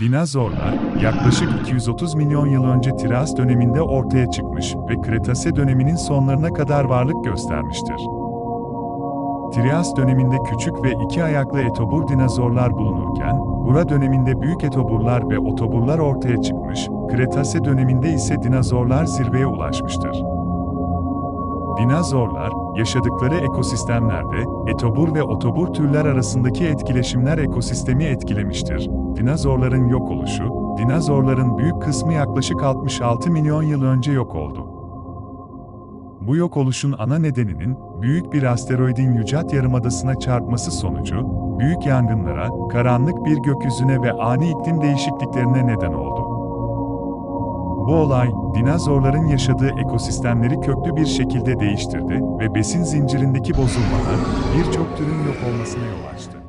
Dinozorlar, yaklaşık 230 milyon yıl önce Trias döneminde ortaya çıkmış ve Kretase döneminin sonlarına kadar varlık göstermiştir. Trias döneminde küçük ve iki ayaklı etobur dinozorlar bulunurken, Bura döneminde büyük etoburlar ve otoburlar ortaya çıkmış, Kretase döneminde ise dinozorlar zirveye ulaşmıştır. Dinozorlar, yaşadıkları ekosistemlerde, etobur ve otobur türler arasındaki etkileşimler ekosistemi etkilemiştir. Dinozorların yok oluşu, dinozorların büyük kısmı yaklaşık 66 milyon yıl önce yok oldu. Bu yok oluşun ana nedeninin, büyük bir asteroidin Yücat Yarımadası'na çarpması sonucu, büyük yangınlara, karanlık bir gökyüzüne ve ani iklim değişikliklerine neden oldu. Bu olay, dinozorların yaşadığı ekosistemleri köklü bir şekilde değiştirdi ve besin zincirindeki bozulmalar, birçok türün yok olmasına yol açtı.